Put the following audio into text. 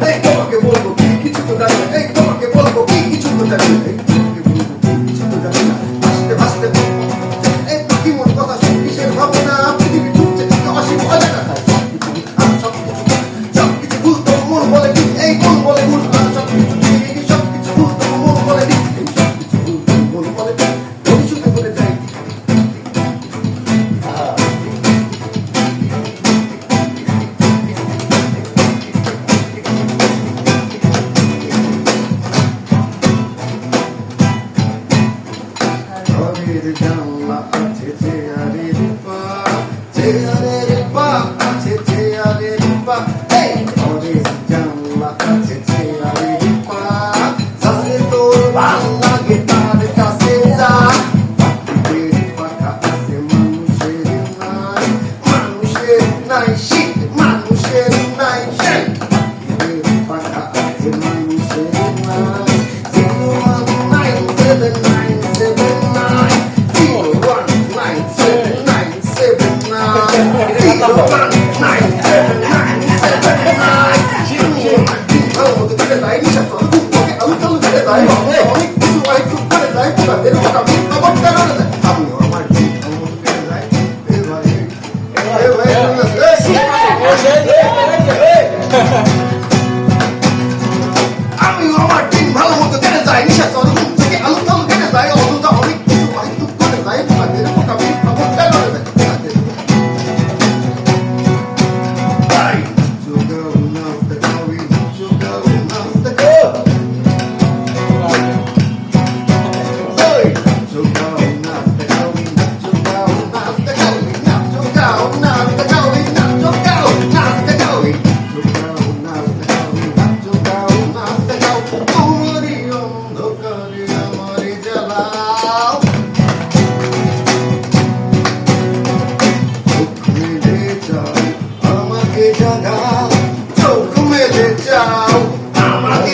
Thank you. নাই শীত মানুষের নাই One, nine, seven, nine, seven, nine. ¡Ay,